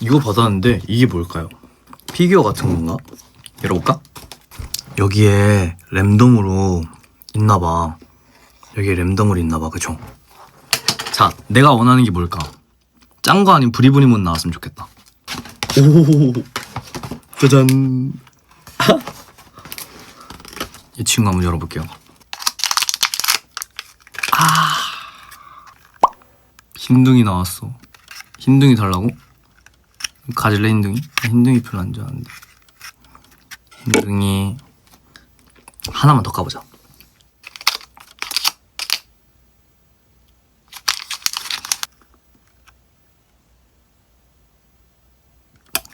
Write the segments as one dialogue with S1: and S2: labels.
S1: 이거 받았는데 이게 뭘까요? 피규어 같은 건가? 열어볼까? 여기에 랜덤으로 있나봐. 여기에 랜덤으로 있나봐, 그쵸? 자, 내가 원하는 게 뭘까? 짠 거 아닌 브리브리몬 나왔으면 좋겠다. 오, 짜잔. 이 친구 한번 열어볼게요. 아, 흰둥이 나왔어. 흰둥이 달라고? 가질래 흰둥이? 흰둥이 별로 안 좋아하는데. 흰둥이 하나만 더 까보자.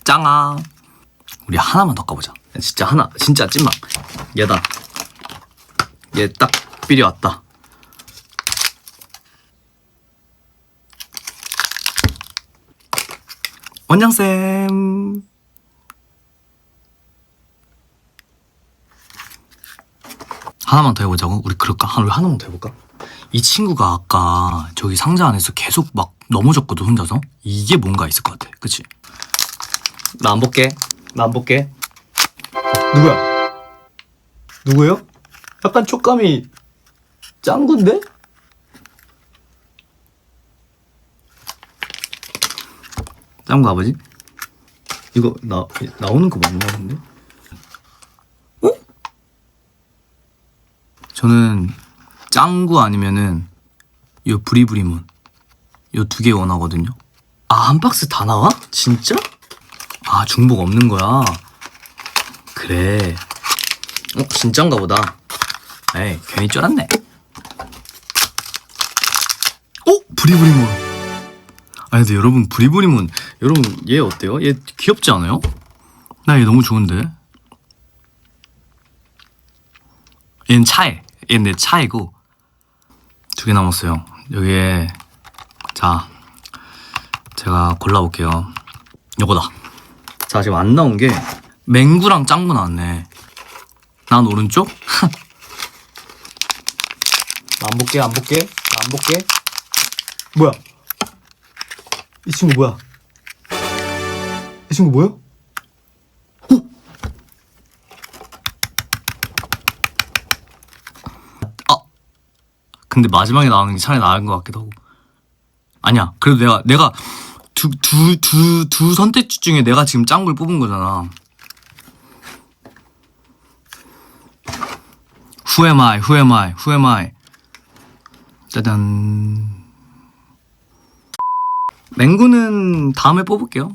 S1: 짱아. 우리 하나만 더 까보자. 진짜 하나, 진짜 찐막. 얘다. 얘 딱 삘이 왔다. 원장쌤. 하나만 더 해보자고? 우리 그럴까? 한, 우리 하나만 더 해볼까? 이 친구가 아까 저기 상자 안에서 계속 막 넘어졌거든, 혼자서? 이게 뭔가 있을 것 같아. 그치? 나 안 볼게. 나 안 볼게. 누구야? 누구예요? 약간 촉감이 짱구인데? 짱구 아버지? 이거 나 나오는 거 맞나 본데? 어? 저는 짱구 아니면은 요 브리브리문 요 두 개 원하거든요. 아 한 박스 다 나와? 진짜? 아 중복 없는 거야. 그래. 어 진짠가 보다. 에이 괜히 쫄았네. 어 브리브리문. 아니 근데 여러분 브리브리문 여러분 얘 어때요? 얘 귀엽지 않아요? 나 얘 너무 좋은데. 얘는 차에. 얘는 내 차이고 두 개 남았어요. 여기에 자 제가 골라볼게요. 요거다. 자 지금 안 나온 게 맹구랑 짱구 나왔네. 난 오른쪽? 나 안 볼게 안 볼게 나안 볼게. 뭐야? 이 친구 뭐야? 이 친구 뭐야? 아 근데 마지막에 나오는 게 차라리 나은 것 같기도 하고 아니야 그래도 내가 내가 두 두 두 두 선택지 중에 내가 지금 짱구를 뽑은 거잖아 Who am I? Who am I? Who? 짜잔 맹구는 다음에 뽑을게요